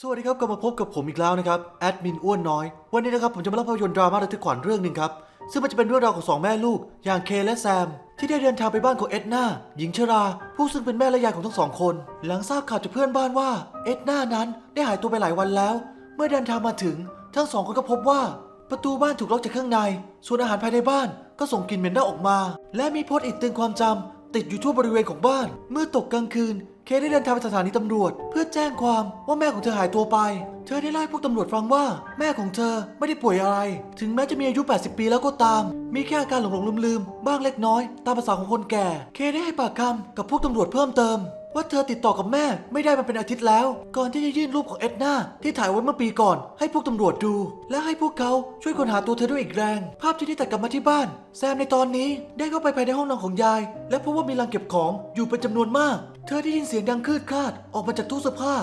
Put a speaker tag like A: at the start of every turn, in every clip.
A: สวัสดีครับกลับมาพบกับผมอีกแล้วนะครับแอดมินอ้วนน้อย วันนี้นะครับผมจะมาเล่าภาพยนตร์ดราม่าระทึกขวัญเรื่องหนึ่งครับ ซึ่งมันจะเป็นเรื่องราวของสองแม่ลูก อย่างเคและแซม ที่ได้เดินทางไปบ้านของเอ็ดนาหญิงชรา ผู้ซึ่งเป็นแม่และยายของทั้งสองคน หลังทราบข่าวจากเพื่อนบ้านว่าเอ็ดนานั้นได้หายตัวไปหลายวันแล้ว เมื่อเดินทางมาถึง ทั้งสองคนก็พบว่า ประตูบ้านถูกล็อกจากข้างใน ส่วนอาหารภายในบ้านก็ส่งกลิ่นเหม็นเน่าออกมา และมีพสต์อิดเตือนความจำติดอยู่ทั่วบริเวณของบ้าน เมื่อตกกลางคืน เคได้เดินทางไปสถานีตำรวจ เพื่อแจ้งความว่าแม่ของเธอหายตัวไป เธอได้เล่าให้พวกตำรวจฟังว่า แม่ของเธอไม่ได้ป่วยอะไร ถึงแม้จะมีอายุ 80 ปีแล้วก็ตาม มีแค่อาการหลงหลงลืมๆบ้างเล็กน้อย ตามภาษาของคนแก่ เคได้ให้ปากคำกับพวกตำรวจเพิ่มเติมว่าเธอติดต่อกับแม่ไม่ได้มาเป็นอาทิตย์แล้ว ก่อนที่จะยื่นรูปของเอ็ดนาที่ถ่ายไว้เมื่อปีก่อน ให้พวกตำรวจดู และให้พวกเขาช่วยค้นหาตัวเธอด้วยอีกแรง ภาพที่ได้ตัดกลับมาที่บ้าน แซมในตอนนี้ได้เข้าไปภายในห้องนอนของยาย และพบว่ามีลังเก็บของอยู่เป็นจำนวนมาก เธอได้ยินเสียงดังคลืดคลาดออกมาจากตู้เสื้อผ้า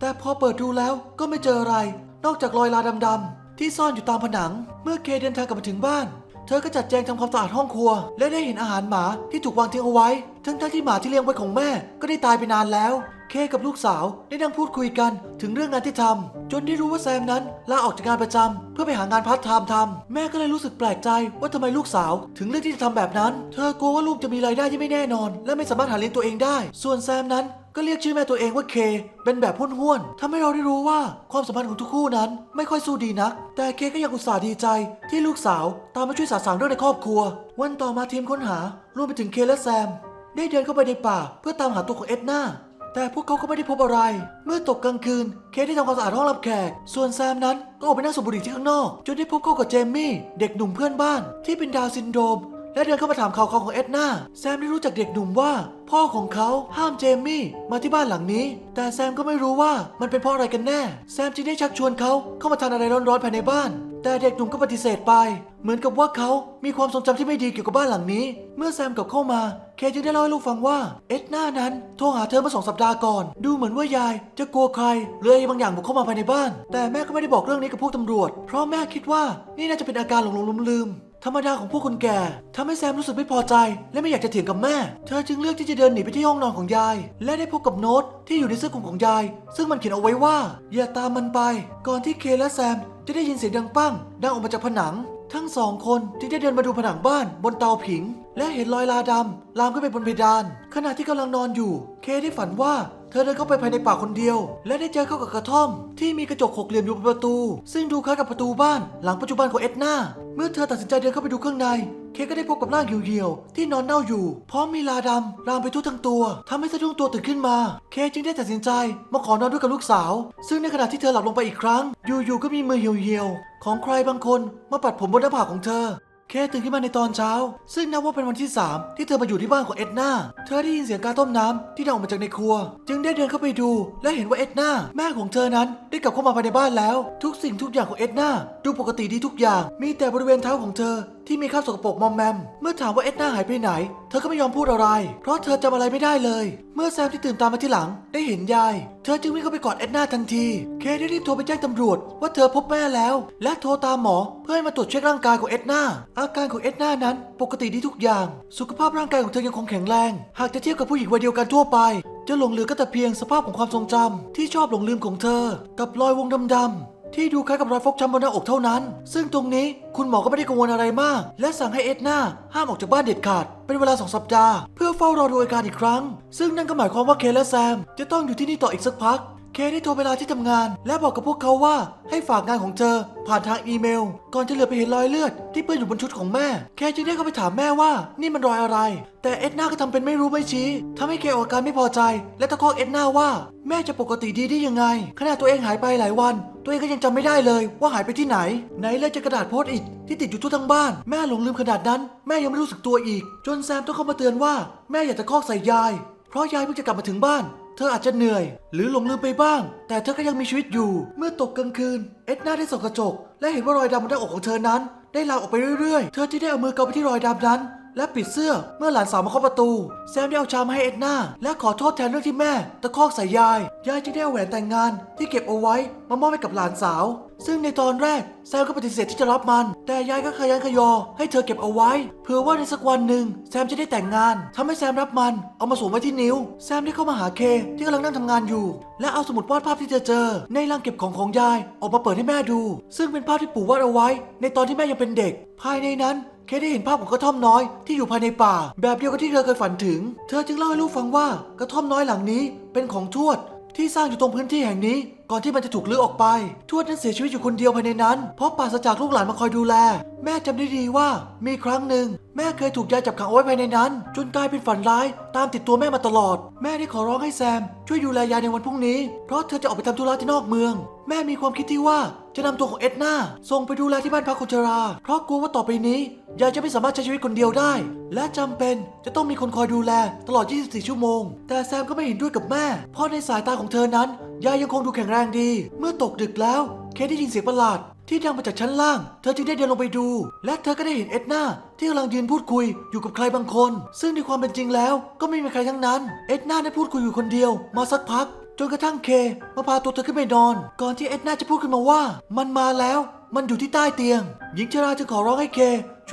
A: แต่พอเปิดดูแล้วก็ไม่เจออะไร นอกจากรอยลาดำๆที่ซ่อนอยู่ตามผนัง เมื่อเคเดินทางกลับมาถึงบ้าน เธอก็จัดแจงทำความสะอาดห้องครัว และได้เห็นอาหารหมาที่ถูกวางทิ้งเอาไว้ ทั้งทั้งๆที่หมาที่เลี้ยงไว้ของแม่ก็ได้ตายไปนานแล้ว เคกับลูกสาวได้นั่งพูดคุยกันถึงเรื่องงานที่ทำจนได้รู้ว่าแซมนั้นลาออกจากงานประจำเพื่อไปหางานพาร์ทไทม์ทำแม่ก็เลยรู้สึกแปลกใจว่าทำไมลูกสาว ถึงเลือกที่จะทำแบบนั้น เธอกลัวว่าลูกจะมีรายได้ที่ไม่แน่นอน และไม่สามารถหาเลี้ยงตัวเองได้ ส่วนแซมนั้นก็เรียกชื่อแม่ตัวเองว่าเค เป็นแบบห้วนๆทำให้เราได้รู้ว่าความสัมพันธ์ของทุกคู่นั้นไม่ค่อยสู้ดีนัก แต่เคก็ยังอุตส่าห์ดีใจที่ลูกสาวตามมาช่วยสาสางเรื่องในครอบครัว วันต่อมาทีมค้นหารวมไปถึงเคและแซม ได้เดินเข้าไปในป่าเพื่อตามหาตัวของเอ็ดนา แต่พวกเขาก็ไม่ได้พบอะไร เมื่อตกกลางคืน เคได้ทำความสะอาดห้องรับแขก ส่วนแซมนั้นก็ออกไปนั่งสูบบุหรี่ที่ข้างนอก จนได้พบเข้ากับเจมมี่เด็กหนุ่มเพื่อนบ้าน ที่เป็นดาวซินโดรมและเดินเข้ามาถามข่าวคราวของเอ็ดนาแซมได้รู้จากเด็กหนุ่มว่า พ่อของเขาห้ามเจมมี่มาที่บ้านหลังนี้ แต่แซมก็ไม่รู้ว่ามันเป็นเพราะอะไรกันแน่ แซมจึงได้ชักชวนเขาเข้ามาทานอะไรร้อนๆภายในบ้าน แต่เด็กหนุ่มก็ปฏิเสธไป เหมือนกับว่าเขามีความทรงจำที่ไม่ดีเกี่ยวกับบ้านหลังนี้ เมื่อแซมกลับเข้ามา เคจึงได้เล่าให้ลูกฟังว่า เอ็ดนานั้นโทรหาเธอเมื่อสองสัปดาห์ก่อน ดูเหมือนว่ายาย จะกลัวใครหรืออะไรบางอย่างบุกเข้ามาภายในบ้าน แต่แม่ก็ไม่ได้บอกเรื่องนี้กับพวกตำรวจ เพราะแม่คิดว่านี่น่าจะเป็นอาการหลงๆลืมธรรมดาของพวกคนแก่ทำให้แซมรู้สึกไม่พอใจ และไม่อยากจะเถียงกับแม่ เธอจึงเลือกที่จะเดินหนีไปที่ห้องนอนของยาย และได้พบกับโน้ตที่อยู่ในเสื้อคลุมของยาย ซึ่งมันเขียนเอาไว้ว่า อย่าตามมันไป ก่อนที่เคและแซมจะได้ยินเสียงดังปั้ง ดังออกมาจากผนัง ทั้งสองคนจึงได้เดินมาดูผนังบ้านบนเตาผิง และเห็นรอยลาดำลามขึ้นไปบนเพดาน ขณะที่กำลังนอนอยู่ เคได้ฝันว่าเธอเดินเข้าไปภายในป่าคนเดียว และได้เจอเข้ากับกระท่อม ที่มีกระจกหกเหลี่ยมอยู่บนประตู ซึ่งดูคล้ายกับประตูบ้านหลังปัจจุบันของเอ็ดนาเมื่อเธอตัดสินใจเดินเข้าไปดูข้างใน เคก็ได้พบกับร่างเหี่ยวๆที่นอนเน่าอยู่ พร้อมมีลาดำลามไปทั่วทั้งตัวทำให้สะดุ้งตัวตื่นขึ้นมา เคจึงได้ตัดสินใจมาขอนอนด้วยกับลูกสาว ซึ่งในขณะที่เธอหลับลงไปอีกครั้ง อยู่ๆก็มีมือเหี่ยวๆของใครบางคนมาปัดผมบนหน้าผากของเธอ เคตื่นขึ้นมาในตอนเช้า ซึ่งนับว่าเป็นวันที่ 3 ที่เธอมาอยู่ที่บ้านของเอ็ดนาเธอได้ยินเสียงการต้มน้ำที่ดังออกมาจากในครัว จึงได้เดินเข้าไปดู และเห็นว่าเอ็ดนาแม่ของเธอนั้นได้กลับเข้ามาภายในบ้านแล้ว ทุกสิ่งทุกอย่างของเอ็ดนาดูปกติดีทุกอย่าง มีแต่บริเวณเท้าของเธอที่มีคราบสกปรกมอมแมม เมื่อถามว่าเอ็ดนาหายไปไหน เธอก็ไม่ยอมพูดอะไร เพราะเธอจำอะไรไม่ได้เลย เมื่อแซมที่ตื่นตามมาที่หลัง ได้เห็นยาย เธอจึงวิ่งเข้าไปกอดเอ็ดนาทันที เคได้รีบโทรไปแจ้งตำรวจ ว่าเธอพบแม่แล้ว และโทรตามหมอเพื่อให้มาตรวจเช็คร่างกายของเอ็ดนาอาการของเอ็ดนานั้น ปกติดีทุกอย่าง สุขภาพร่างกายของเธอยังคงแข็งแรง หากจะเทียบกับผู้หญิงวัยเดียวกันทั่วไปจะหลงเหลือก็แต่เพียงสภาพของความทรงจำที่ชอบหลงลืมของเธอ กับรอยวงดำๆ ที่ดูคล้ายกับรอยฟกช้ำบนหน้าอกเท่านั้น ซึ่งตรงนี้คุณหมอก็ไม่ได้กังวลอะไรมาก และสั่งให้เอ็ดนาห้ามออกจากบ้านเด็ดขาด เป็นเวลาสองสัปดาห์ เพื่อเฝ้ารอดูอาการอีกครั้ง ซึ่งนั่นก็หมายความว่าเคและแซม จะต้องอยู่ที่นี่ต่ออีกสักพัก เคได้โทรไปลาที่ทำงาน และบอกกับพวกเขาว่าให้ฝากงานของเธอ ผ่านทางอีเมล ก่อนจะเหลือไปเห็นรอยเลือด ที่เปื้อนอยู่บนชุดของแม่ เคจึงได้เข้าไปถามแม่ว่า นี่มันรอยอะไร แต่เอ็ดนาก็ทำเป็นไม่รู้ไม่ชี้ทำให้เคออกอาการไม่พอใจ และตะคอกเอ็ดนาว่า แม่จะปกติดีได้ยังไงขณะตัวเองหายไปหลายวัน ตัวเองก็ยังจำไม่ได้เลย ว่าหายไปที่ไหน ไหนเลยจะกระดาษโพสต์อิทที่ติดอยู่ทั่วทั้งบ้าน แม่หลงลืมขนาดนั้น แม่ยังไม่รู้สึกตัวอีก จนแซมต้องเข้ามาเตือนว่า แม่อย่าตะคอกใส่ยาย เพราะยายเพิ่งจะกลับมาถึงบ้าน เธออาจจะเหนื่อย หรือหลงลืมไปบ้าง แต่เธอก็ยังมีชีวิตอยู่ เมื่อตกกลางคืน เอ็ดนาได้ส่องกระจก และเห็นว่ารอยดำบนหน้าอกของเธอนั้น ได้ลามออกไปเรื่อยๆ เธอที่ได้เอามือเกาไปที่รอยดำนั้น และปิดเสื้อเมื่อหลานสาวมาเคาะประตู แซมได้เอาชามมาให้เอ็ดนาและขอโทษแทนเรื่องที่แม่ ตะคอกใส่ยาย ยายจึงได้เอาแหวนแต่งงาน ที่เก็บเอาไว้มามอบให้กับหลานสาว ซึ่งในตอนแรกแซมก็ปฏิเสธที่จะรับมัน แต่ยายก็ขยันขยอ ให้เธอเก็บเอาไว้ เผื่อว่าในสักวันหนึ่งแซมจะได้แต่งงานทำให้แซมรับมันเอามาสวมไว้ที่นิ้ว แซมได้เข้ามาหาเคที่กำลังนั่งทำงานอยู่ และเอาสมุดวาดภาพที่เธอเจอ ในรังเก็บของของยายออกมาเปิดให้แม่ดู ซึ่งเป็นภาพที่ปู่วาดเอาไว้ ในตอนที่แม่ยังเป็นเด็ก ภายในนั้นเคได้เห็นภาพของกระท่อมน้อยที่อยู่ภายในป่า แบบเดียวกับที่เธอเคยฝันถึง เธอจึงเล่าให้ลูกฟังว่ากระท่อมน้อยหลังนี้เป็นของทวดที่สร้างอยู่ตรงพื้นที่แห่งนี้ ก่อนที่มันจะถูกลื้อออกไป ทวดนั้นเสียชีวิตอยู่คนเดียวภายในนั้น เพราะปราศจากลูกหลานมาคอยดูแล แม่จำได้ดีว่า มีครั้งหนึ่ง แม่เคยถูกยายจับขังเอาไว้ภายในนั้น จนกลายเป็นฝันร้าย ตามติดตัวแม่มาตลอด แม่ได้ขอร้องให้แซม ช่วยดูแลยายในวันพรุ่งนี้ เพราะเธอจะออกไปทำธุระที่นอกเมือง แม่มีความคิดที่ว่าจะนำตัวของเอ็ดนาส่งไปดูแลที่บ้านพักคนชรา เพราะกลัวว่าต่อไปนี้ยายจะไม่สามารถใช้ชีวิตคนเดียวได้ และจำเป็นจะต้องมีคนคอยดูแลตลอด 24 ชั่วโมง แต่แซมก็ไม่เห็นด้วยกับแม่ เพราะในสายตาของเธอนั้น ยายยังคงดูแข็งแรงดี เมื่อตกดึกแล้ว เคได้ยินเสียงประหลาด ที่ดังมาจากชั้นล่าง เธอจึงได้เดินลงไปดู และเธอก็ได้เห็นเอ็ดนาที่กำลังยืนพูดคุยอยู่กับใครบางคน ซึ่งในความเป็นจริงแล้วก็ไม่มีใครทั้งนั้น เอ็ดนาได้พูดคุยอยู่คนเดียว มาสักพัก จนกระทั่งเคมาพาตัวเธอขึ้นไปนอน ก่อนที่เอ็ดนาจะพูดขึ้นมาว่า มันมาแล้ว มันอยู่ที่ใต้เตียง หญิงชราจึงขอร้องให้เค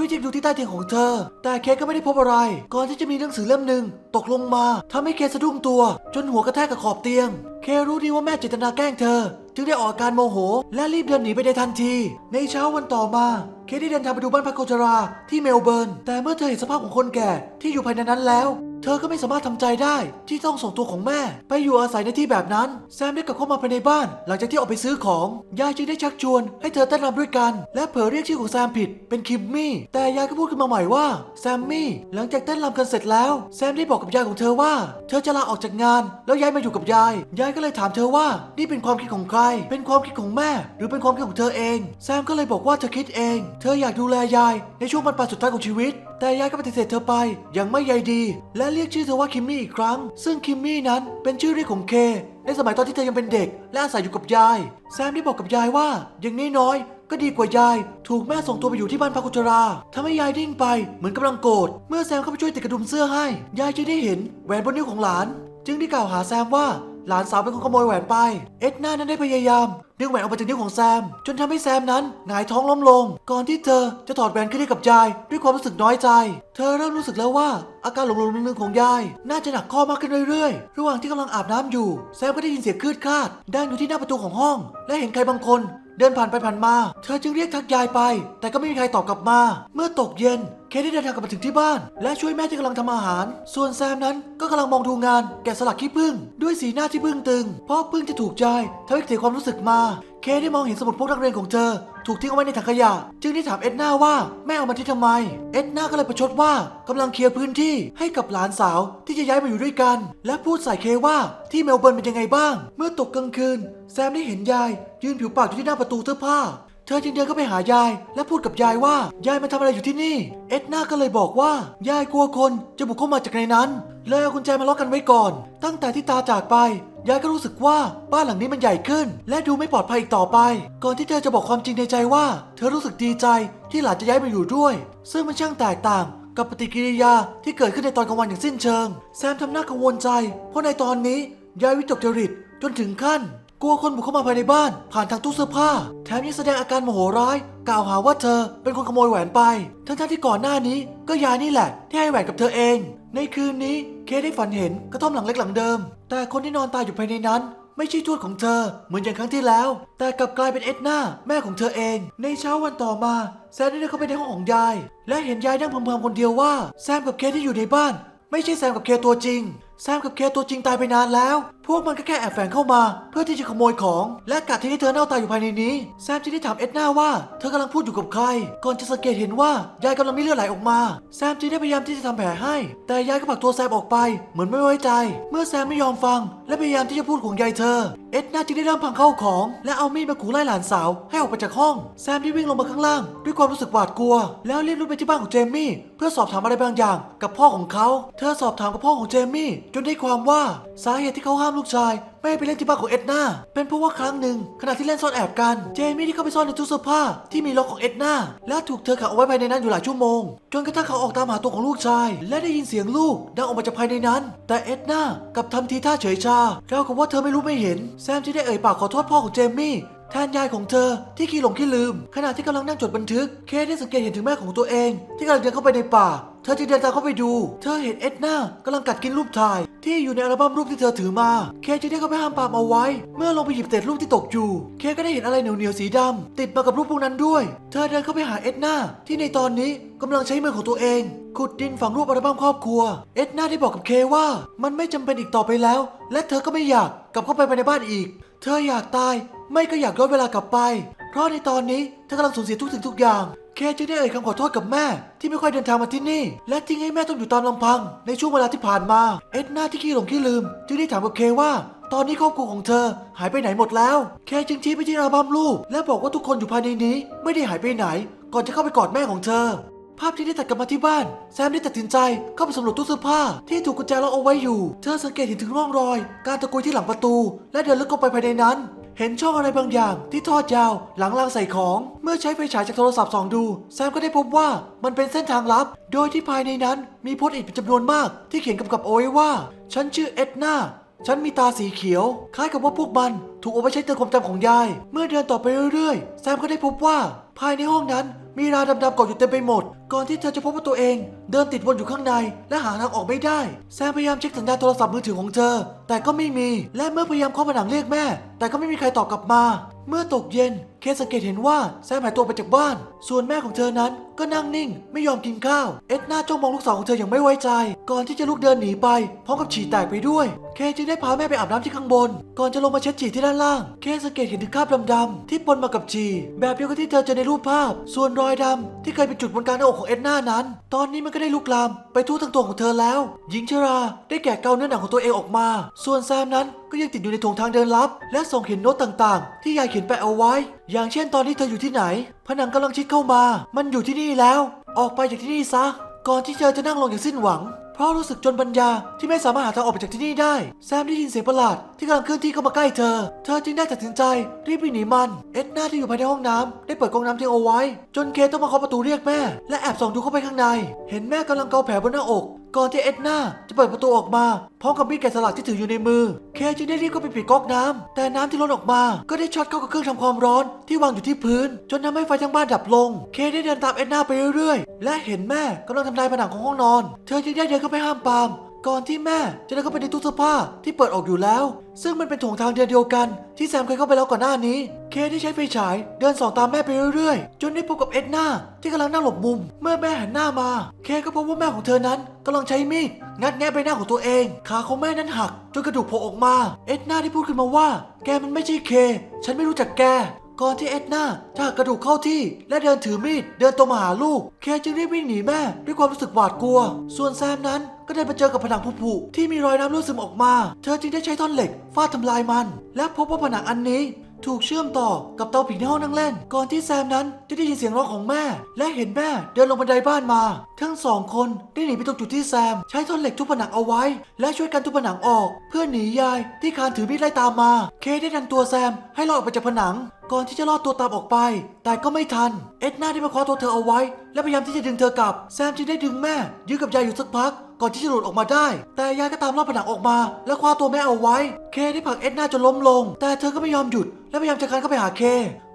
A: ช่วยเช็คดูที่ใต้เตียงของเธอ แต่เคก็ไม่ได้พบอะไร ก่อนที่จะมีหนังสือเล่มหนึ่งตกลงมาทำให้เคสะดุ้งตัว จนหัวกระแทกกับขอบเตียง เครู้ดีว่าแม่เจตนาแกล้งเธอ จึงได้ออกอาการโมโห และรีบเดินหนีไปในทันที ในเช้าวันต่อมาเคได้เดินทางไปดูบ้านพักคจราที่เมลเบิร์นแต่เมื่อเธอเห็นสภาพของคนแก่ที่อยู่ภายในนั้นแล้ว เธอก็ไม่สามารถทำใจได้ที่ต้องส่งตัวของแม่ ไปอยู่อาศัยในที่แบบนั้น แซมได้กลับเข้ามาภายในบ้าน หลังจากที่ออกไปซื้อของ ยายจึงได้ชักชวน ให้เธอเต้นรำด้วยกัน และเผลอเรียกชื่อของแซมผิด เป็นคิมมี่แต่ยายก็พูดขึ้นมาใหม่ว่าแซมมี่หลังจากเต้นรำกันเสร็จแล้ว แซมได้บอกกับยายของเธอว่า เธอจะลาออกจากงาน แล้วย้ายมาอยู่กับยาย ยายก็เลยถามเธอว่า นี่เป็นความคิดของใคร เป็นความคิดของแม่ หรือเป็นความคิดของเธอเอง แซมก็เลยบอกว่าเธอคิดเอง เธออยากดูแลยายในช่วงบรรปลายสุดท้ายของชีวิต แต่ยายก็ปฏิเสธเธอไปอย่างไม่ใยดี และเรียกชื่อเธอว่าคิมมี่อีกครั้ง ซึ่งคิมมี่นั้นเป็นชื่อเรียกของเค ในสมัยตอนที่เธอยังเป็นเด็ก และอาศัยอยู่กับยาย แซมได้บอกกับยายว่า อย่างน้อยก็ดีกว่ายาย ถูกแม่ส่งตัวไปอยู่ที่บ้านพักกุจราทำให้ยายดิ้นไปเหมือนกำลังโกรธเมื่อแซมเข้าไปช่วยติดกระดุมเสื้อให้ ยายจึงได้เห็นแหวนบนนิ้วของหลาน จึงได้กล่าวหาแซมว่าหลานสาวเป็นคนขโมยแหวนไป เอ็ดนานั้นได้พยายาม ดึงแหวนออกมาจากนิ้วของแซม จนทำให้แซมนั้นหงายท้องล้มลง ก่อนที่เธอจะถอดแหวนขึ้นให้กับยาย ด้วยความรู้สึกน้อยใจ เธอเริ่มรู้สึกแล้วว่าอาการหลงหลงลืมๆของยาย น่าจะหนักข้อมากขึ้นเรื่อยๆ ระหว่างที่กำลังอาบน้ำอยู่ แซมก็ได้ยินเสียงคลืดคลาดดังอยู่ที่หน้าประตูของห้อง และเห็นใครบางคน เดินผ่านไปผ่านมา เธอจึงเรียกทักยายไป แต่ก็ไม่มีใครตอบกลับมา เมื่อตกเย็น เคได้เดินทางกลับมาถึงที่บ้าน และช่วยแม่ที่กำลังทำอาหาร ส่วนแซมนั้นก็กำลังมองดูงาน แกะสลักขี้ผึ้งด้วยสีหน้าที่บึ้งตึง เพราะพึ่งจะถูกใจทำให้เสียความรู้สึกมา เคได้มองเห็นสมุดพกนักเรียนของเธอ ถูกทิ้งเอาไว้ในถังขยะ จึงได้ถามเอ็ดนาว่าแม่เอามาที่ทำไม เอ็ดนาก็เลยประชดว่ากำลังเคลียร์พื้นที่ให้กับหลานสาวที่จะย้ายมาอยู่ด้วยกัน และพูดใส่เคว่าที่เมลเบิร์นเป็นยังไงบ้าง เมื่อตกกลางคืน แซมได้เห็นยาย ยืนผิวปากอยู่ที่หน้าประตูเสื้อผ้า เธอจึงเดินเข้าไปหายาย และพูดกับยายว่ายายมาทำอะไรอยู่ที่นี่ เอ็ดนาก็เลยบอกว่ายายกลัวคนจะบุกเข้ามาจากในนั้นเลยเอากุญแจมาล็อกกันไว้ก่อน ตั้งแต่ที่ตาจากไป ยายก็รู้สึกว่าบ้านหลังนี้มันใหญ่ขึ้น และดูไม่ปลอดภัยอีกต่อไป ก่อนที่เธอจะบอกความจริงในใจว่า เธอรู้สึกดีใจที่หลานจะย้ายมาอยู่ด้วย ซึ่งมันช่างแตกต่างกับปฏิกิริยาที่เกิดขึ้นในตอนกลางวันอย่างสิ้นเชิง แซมทำหน้ากังวลใจ เพราะในตอนนี้ยายวิตกจริตจนถึงขั้น กลัวคนบุกเข้ามาภายในบ้าน ผ่านทางตู้เสื้อผ้า แถมยังแสดงอาการโมโหร้าย กล่าวหาว่าเธอเป็นคนขโมยแหวนไป ทั้งๆที่ก่อนหน้านี้ก็ยายนี่แหละ ที่ให้แหวนกับเธอเอง ในคืนนี้เคได้ฝันเห็นกระท่อมหลังเล็กหลังเดิม แต่คนที่นอนตายอยู่ภายในนั้น ไม่ใช่ทวดของเธอ เหมือนอย่างครั้งที่แล้ว แต่กลับกลายเป็นเอ็ดนาแม่ของเธอเอง ในเช้าวันต่อมาแซมได้เข้าไปในห้องของยาย และเห็นยายนั่งพำๆคนเดียวว่าแซมกับเคที่อยู่ในบ้าน ไม่ใช่แซมกับเคตัวจริง แซมกับเคตัวจริงตายไปนานแล้ว พวกมันก็แค่แอบแฝงเข้ามา เพื่อที่จะขโมยของ และกัดที่ให้เธอเน่าตายอยู่ภายในนี้ แซมจึงได้ถามเอ็ดนาว่าเธอกำลังพูดอยู่กับใคร ก่อนจะสังเกตเห็นว่ายายกำลังมีเลือดไหลออกมา แซมจึงได้พยายามที่จะทำแผลให้ แต่ยายก็ผลักตัวแซมออกไป เหมือนไม่ไว้ใจ เมื่อแซมไม่ยอมฟัง และพยายามที่จะพูดของยายเธอ เอ็ดนาจึงได้เริ่มพังเข้าของ และเอามีดมาขู่ไล่หลานสาว ให้ออกไปจากห้อง แซมได้วิ่งลงมาข้างล่าง ด้วยความรู้สึกหวาดกลัว แล้วรีบรุดไปที่บ้านของเจมี่เพื่อสอบถามอะไรบางอย่าง กับพ่อของเขา เธอสอบถามกับพ่อของเจมี่จนได้ความว่าสาเหตุที่เขาห้ามลูกชายไม่ให้ไปเล่นที่บ้านของเอ็ดนาเป็นเพราะว่าครั้งหนึ่งขณะที่เล่นซ่อนแอบกัน เจมี่ที่เข้าไปซ่อนในตู้เสื้อผ้าที่มีล็อกของเอ็ดนาและถูกเธอขังเอาไว้ภายในนั้นอยู่หลายชั่วโมง จนกระทั่งเขาออกตามหาตัวของลูกชาย และได้ยินเสียงลูกดังออกมาจากภายในนั้น แต่เอ็ดนากลับทำทีท่าเฉยชาเราวกับว่าเธอไม่รู้ไม่เห็นแซมที่ได้เอ่ยปากขอโทษพ่อของเจมี่แทนยายของเธอที่ขี้หลงขี้ลืม ขณะที่กำลังนั่งจดบันทึก เคได้สังเกตเห็นถึงแม่ของตัวเอง ที่กำลังเดินเข้าไปในป่า เธอจึงเดินตามเข้าไปดู เธอเห็นเอ็ดนากำลังกัดกินรูปถ่าย ที่อยู่ในอัลบั้มรูปที่เธอถือมา เคจึงได้เข้าไปห้ามปรามเอาไว้ เมื่อลงไปหยิบเศษรูปที่ตกอยู่ เคก็ได้เห็นอะไรเหนียวๆสีดำติดมากับรูปพวกนั้นด้วย เธอเดินเข้าไปหาเอ็ดนาที่ในตอนนี้กำลังใช้มือของตัวเองขุดดินฝังรูปอัลบั้มครอบครัว เอ็ดนาได้บอกกับเคว่า มันไม่จำเป็นอีกต่อไปแล้ว และเธอก็ไม่อยากกลับเข้าไปภายในบ้านอีก เธออยากตาย ไม่ก็อยากย้อนเวลากลับไป เพราะในตอนนี้เธอกำลังสูญเสียทุกสิ่งทุกอย่าง เคจึงได้เอ่ยคำขอโทษกับแม่ ที่ไม่ค่อยเดินทางมาที่นี่ และทิ้งให้แม่ต้องอยู่ตามลำพัง ในช่วงเวลาที่ผ่านมา เอ็ดนาที่ขี้หลงขี้ลืม จึงได้ถามกับเคว่า ตอนนี้ครอบครัวของเธอหายไปไหนหมดแล้ว เคจึงชี้ไปที่อัลบั้มรูป และบอกว่าทุกคนอยู่ภายในนี้ ไม่ได้หายไปไหน ก่อนจะเข้าไปกอดแม่ของเธอภาพที่ได้ตัดกลับมาที่บ้าน แซมได้ตัดสินใจเข้าไปสำรวจตู้เสื้อผ้าที่ถูกกุญแจล็อกเอาไว้อยู่ เธอสังเกตเห็นถึงร่องรอย การตะกุยที่หลังประตู และเดินลึกเข้าไปภายในนั้น เห็นช่องอะไรบางอย่างที่ทอดยาวหลังรางใส่ของ เมื่อใช้ไฟฉายจากโทรศัพท์ส่องดูแซมก็ได้พบว่ามันเป็นเส้นทางลับ โดยที่ภายในนั้นมีโพสต์อิทเป็นจำนวนมาก ที่เขียนกำกับเอาไว้ว่า ฉันชื่อเอ็ดนาฉันมีตาสีเขียว คล้ายกับว่าพวกมัน ถูกเอาไปใช้เตือนความจำของยาย เมื่อเดินต่อไปเรื่อยๆ แซมก็ได้พบว่า ภายในห้องนั้น มีราดำๆเกาะอยู่เต็มไปหมด ก่อนที่เธอจะพบว่าตัวเอง เดินติดวนอยู่ข้างใน และหาทางออกไม่ได้ แซมพยายามเช็คสัญญาณโทรศัพท์มือถือของเธอ แต่ก็ไม่มี และเมื่อพยายามเคาะผนังเรียกแม่ แต่ก็ไม่มีใครตอบกลับมา เมื่อตกเย็นเคสังเกตเห็นว่าแซมหายตัวไปจากบ้าน ส่วนแม่ของเธอนั้นก็นั่งนิ่ง ไม่ยอมกินข้าว เอ็ดนาจ้องมองลูกสาวของเธออย่างไม่ไว้ใจ ก่อนที่จะลุกเดินหนีไปพร้อมกับฉี่แตกไปด้วย เคจึงได้พาแม่ไปอาบน้ำที่ข้างบน ก่อนจะลงมาเช็ดฉี่ที่ด้านล่าง เคสังเกตเห็นถึงคราบดำๆที่ปนมากับฉี่แบบเดียวกับที่เธอเจอในรูปภาพ ส่วนรอยดำที่เคยเป็นจุดบนกลางหน้าอกของเอ็ดนานั้น ตอนนี้มันก็ได้ลุกลามไปทั่วทั้งตัวของเธอแล้ว หญิงชราได้แกะเกาเนื้อหนังของตัวเองออกมา ส่วนแซมนั้นก็ยังติดอยู่ในถงทางเดินลับ และส่งเห็นโน้ตต่างๆ ที่ยายเขียนแปะเอาไว้ อย่างเช่นตอนนี้เธออยู่ที่ไหนผนังกำลังชิดเข้ามา มันอยู่ที่นี่แล้ว ออกไปจากที่นี่ซะ ก่อนที่เธอจะนั่งลงอย่างสิ้นหวัง เพราะรู้สึกจนปัญญาที่ไม่สามารถหาทางออกไปจากที่นี่ได้ แซมได้ยินเสียงประหลาดที่กำลังเคลื่อนที่เข้ามาใกล้เธอ เธอจึงได้ตัดสินใจรีบวิ่งหนีมัน เอ็ดนาที่อยู่ภายในห้องน้ำได้เปิดกองน้ำทิ้งเอาไว้ จนเคต้องมาเคาะประตูเรียกแม่ และแอบส่องดูเข้าไปข้างใน เห็นแม่กำลังเกาแผลบนหน้าอกก่อนที่เอ็ดนาจะเปิดประตูออกมาพร้อมกับมีดแกะสลักที่ถืออยู่ในมือ เคจึงได้รีบเข้าไปปิดก๊อกน้ำแต่น้ำที่ล้นออกมา ก็ได้ช็อตเข้ากับเครื่องทำความร้อนที่วางอยู่ที่พื้น จนทำให้ไฟทั้งบ้านดับลง เคได้เดินตามเอ็ดนาไปเรื่อย และเห็นแม่กำลังทำลายผนังของห้องนอน เธอจึงได้เดินเข้าไปห้ามปาม ก่อนที่แม่จะเดินเข้าไปในตู้เสื้อผ้าที่เปิดออกอยู่แล้ว ซึ่งมันเป็นโถงทางเดินเดียวกัน ที่แซมเคยเข้าไปแล้วก่อนหน้านี้ เคได้ใช้ไฟฉายเดินส่องตามแม่ไปเรื่อยๆ จนได้พบกับเอ็ดนาที่กำลังนั่งหลบมุม เมื่อแม่หันหน้ามา เคก็พบว่าแม่ของเธอนั้นกำลังใช้มีดงัดแงะใบหน้าของตัวเอง ขาของแม่นั้นหักจนกระดูกโผล่ออกมา เอ็ดนาได้พูดขึ้นมาว่า แกมันไม่ใช่เค ฉันไม่รู้จักแก ก่อนที่เอ็ดนาจะหักกระดูกเข้าที่ และเดินถือมีดเดินตรงมาหาลูก เคจึงรีบวิ่งหนีแม่ด้วยความรู้สึกหวาดกลัว ส่วนแซมนั้นก็ได้มาเจอกับผนังผุๆที่มีรอยน้ำรั่วซึมออกมา เธอจึงได้ใช้ท่อนเหล็กฟาดทำลายมัน และพบว่าผนังอันนี้ถูกเชื่อมต่อกับเตาผิงในห้องนั่งเล่น ก่อนที่แซมนั้นจะได้ยินเสียงร้องของแม่ และเห็นแม่เดินลงบันไดบ้านมา ทั้งสองคนได้หนีไปตรงจุดที่แซม ใช้ท่อนเหล็กทุบผนังเอาไว้ และช่วยกันทุบผนังออก เพื่อหนียายที่คานถือมีดไล่ตามมา เคได้ดันตัวแซมให้รอดออกไปจากผนัง ก่อนที่จะลอดตัวตามออกไป แต่ก็ไม่ทัน เอ็ดนาได้มาคว้าตัวเธอเอาไว้ และพยายามที่จะดึงเธอกลับ แซมจึงได้ดึงแม่ยื้อกับยายอยู่สักพัก ก่อนที่จะหลุดออกมาได้ แต่ยายก็ตามลอดผนังออกมา และคว้าตัวแม่เอาไว้ เคได้ผลักเอ็ดนาจนล้มลง แต่เธอก็ไม่ยอมหยุด และพยายามจะคานเข้าไปหาเค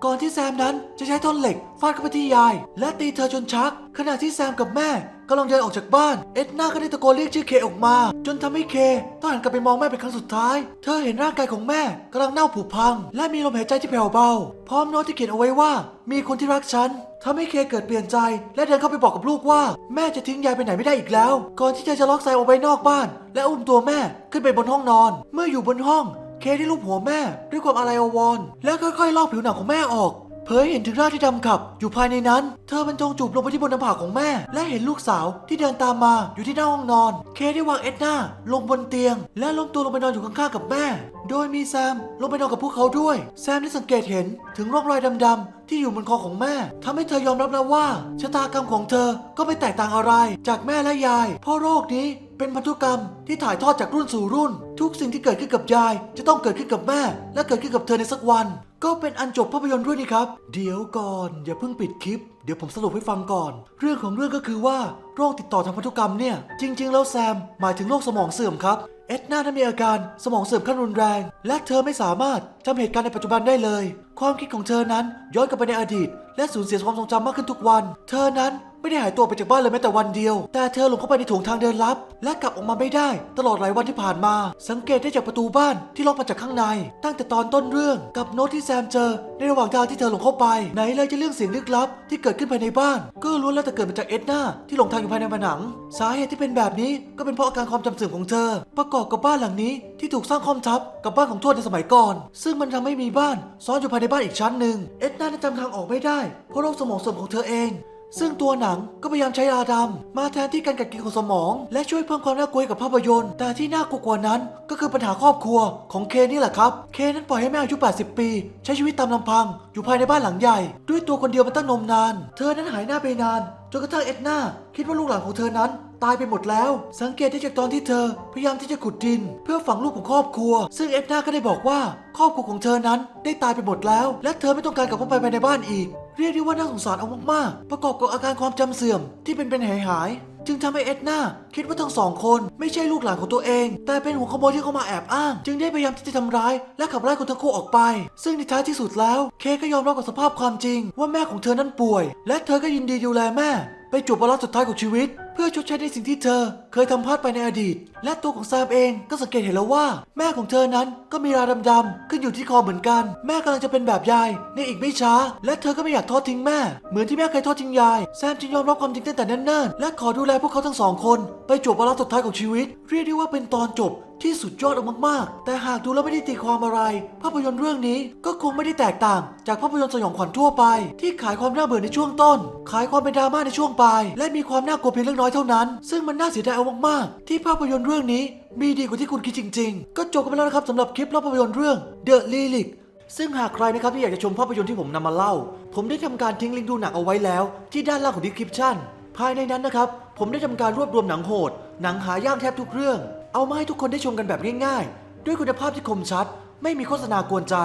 A: ก่อนที่แซมนั้นจะใช้ท่อนเหล็กฟาดเข้าไปที่ยาย และตีเธอจนชัก ขณะที่แซมกับแม่ กำลังเดินออกจากบ้าน เอ็ดนาก็ได้ตะโกนเรียกชื่อเคออกมา จนทำให้เคต้องหันกลับไปมองแม่เป็นครั้งสุดท้าย เธอเห็นร่างกายของแม่กำลังเน่าผุพัง และมีลมหายใจที่แผ่วเบา พร้อมโน้ตที่เขียนเอาไว้ว่า มีคนที่รักฉันทำให้เคเกิดเปลี่ยนใจ และเดินเข้าไปบอกกับลูกว่า แม่จะทิ้งยายไปไหนไม่ได้อีกแล้ว ก่อนที่เธอจะล็อกไซออกไปนอกบ้าน และอุ้มตัวแม่ขึ้นไปบนห้องนอน เมื่ออยู่บนห้อง เคได้ลูบหัวแม่ด้วยความอาลัยอาวรและค่อยๆลอกผิวหนังของแม่ออก เผยเห็นถึงร่างที่ดำขับ อยู่ภายในนั้น เธอบรรจงจูบลงไปที่บนหน้าผากของแม่ และเห็นลูกสาวที่เดินตามมาอยู่ที่หน้าห้องนอน เคได้วางเอ็ดนาลงบนเตียง และล้มตัวลงไปนอนอยู่ข้างๆกับแม่ โดยมีแซมลงไปนอนกับพวกเขาด้วย แซมได้สังเกตเห็นถึงร่องรอยดำๆที่อยู่บนคอของแม่ทำให้เธอยอมรับแล้วว่าชะตากรรมของเธอก็ไม่แตกต่างอะไร จากแม่และยายเพราะโรคนี้เป็นพันธุกรรมที่ถ่ายทอดจากรุ่นสู่รุ่น ทุกสิ่งที่เกิดขึ้นกับยาย จะต้องเกิดขึ้นกับแม่ และเกิดขึ้นกับเธอในสักวัน ก็เป็นอันจบภาพยนตร์เรื่องนี้ครับ เดี๋ยวก่อน อย่าเพิ่งปิดคลิป เดี๋ยวผมสรุปให้ฟังก่อน เรื่องของเรื่องก็คือว่าโรคติดต่อทางพันธุกรรมเนี่ย จริง ๆ แล้วแซม หมายถึงโรคสมองเสื่อมครับ เอ็ดนานั้นมีอาการสมองเสื่อมขั้นรุนแรง และเธอไม่สามารถจำเหตุการณ์ในปัจจุบันได้เลยความคิดของเธอนั้นย้อนกลับไปในอดีต และสูญเสียความทรงจำมากขึ้นทุกวัน เธอนั้นไม่ได้หายตัวไปจากบ้านเลยแม้แต่วันเดียว แต่เธอหลงเข้าไปในถงทางเดินลับ และกลับออกมาไม่ได้ ตลอดหลายวันที่ผ่านมา สังเกตได้จากประตูบ้านที่ล็อกมาจากข้างใน ตั้งแต่ตอนต้นเรื่องกับโน้ตที่แซมเจอ ในระหว่างทางที่เธอหลงเข้าไป ไหนเลยจะเรื่องเสียงลึกลับ ที่เกิดขึ้นภายในบ้าน ก็ล้วนแล้วแต่เกิดมาจากเอ็ดนาที่หลงทางอยู่ภายในผนัง สาเหตุที่เป็นแบบนี้ก็เป็นเพราะอาการความจำเสื่อมของเธอ ประกอบกับบ้านหลังนี้ที่ถูกสร้างค่อมทับกับบ้านของทวดในสมัยก่อน ซึ่งมันทำให้มีบ้านซ้อนอยู่ภายในในบ้านอีกชั้นหนึ่ง เอ็ดนาจำทางออกไม่ได้ เพราะโรคสมองเสื่อมของเธอเอง ซึ่งตัวหนังก็พยายามใช้ยาดำมาแทนที่การกัดกินของสมอง และช่วยเพิ่มความน่ากลัวให้กับภาพยนตร์ แต่ที่น่ากลัวกว่านั้นก็คือปัญหาครอบครัวของเคนนี่แหละครับ เคนนั้นปล่อยให้แม่อายุ 80 ปี ใช้ชีวิตตามลำพัง อยู่ภายในบ้านหลังใหญ่ ด้วยตัวคนเดียวมาตั้งนมนาน เธอนั้นหายหน้าไปนานจนกระทั่งเอ็ดนาคิดว่าลูกหลานของเธอนั้น ตายไปหมดแล้ว สังเกตได้จากตอนที่เธอ พยายามที่จะขุดดิน เพื่อฝังลูกของครอบครัว ซึ่งเอ็ดนาก็ได้บอกว่า ครอบครัวของเธอนั้นได้ตายไปหมดแล้ว และเธอไม่ต้องการกลับเข้าไปภายในบ้านอีก เรียกได้ว่าน่าสงสารเอามากๆ ประกอบกับอาการความจำเสื่อมที่เป็นเป็นหายหายจึงทำให้เอ็ดนาคิดว่าทั้งสองคนไม่ใช่ลูกหลานของตัวเอง แต่เป็นหัวขโมยที่เข้ามาแอบอ้าง จึงได้พยายามที่จะทำร้าย และขับไล่คนทั้งคู่ออกไป ซึ่งในท้ายที่สุดแล้ว เคก็ยอมรับกับสภาพความจริง ว่าแม่ของเธอนั้นป่วย และเธอก็ยินดีดูแลแม่ ไปจบวาระสุดท้ายของชีวิต เพื่อชดใช้ในสิ่งที่เธอ เคยทำพลาดไปในอดีต และตัวของแซมเองก็สังเกตเห็นแล้วว่า แม่ของเธอนั้นก็มีราดำๆขึ้นอยู่ที่คอเหมือนกัน แม่กำลังจะเป็นแบบยายในอีกไม่ช้า และเธอก็ไม่อยากทอดทิ้งแม่ เหมือนที่แม่เคยทอดทิ้งยาย แซมจึงยอมรับความจริงตั้งแต่นิ่นๆและขอดูแลพวกเขาทั้งสองคน ไปจบวาระสุดท้ายของชีวิต เรียกได้ว่าเป็นตอนจบที่สุดยอดอมากๆ แต่หากดูแล้วไม่ได้ตีความอะไร ภาพยนตร์เรื่องนี้ก็คงไม่ได้แตกต่าง จากภาพยนตร์สยองขวัญทั่วไป ที่ขายความน่าเบื่อในช่วงต้น ขายความเป็นดราม่าในช่วงปลายและมีความน่ากลัวเพียงเล็กน้อยเท่านั้น ซึ่งมันน่าเสียดายเอามากๆ ที่ภาพยนตร์เรื่องนี้มีดีกว่าที่คุณคิดจริง ๆ ก็จบกันไปแล้วนะครับสำหรับคลิปเล่าภาพยนตร์เรื่อง The Lyric ซึ่งหากใครนะครับที่อยากจะชมภาพยนตร์ที่ผมนำมาเล่า ผมได้ทำการทิ้งลิงก์ดูหนังเอาไว้แล้ว ที่ด้านล่างของ description ภายในนั้นนะครับผมได้ทำการรวบรวมหนังโหด หนังหายากแทบทุกเรื่อง เอามาให้ทุกคนได้ชมกันแบบง่ายๆ ด้วยคุณภาพที่คมชัด ไม่มีโฆษณากวนใจ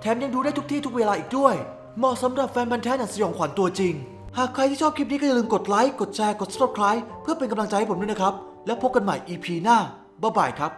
A: แถมยังดูได้ทุกที่ทุกเวลาอีกด้วย เหมาะสำหรับแฟนบันธุ์แท้หนังสยองขวัญตัวจริง หากใครที่ชอบคลิปนี้ก็อย่าลืมกดไลค์ กดแชร์ กด subscribe เพื่อเป็นกำลังใจให้ผมด้วยนะครับ แล้วพบกันใหม่ EP หน้าบ๊ายบายครับ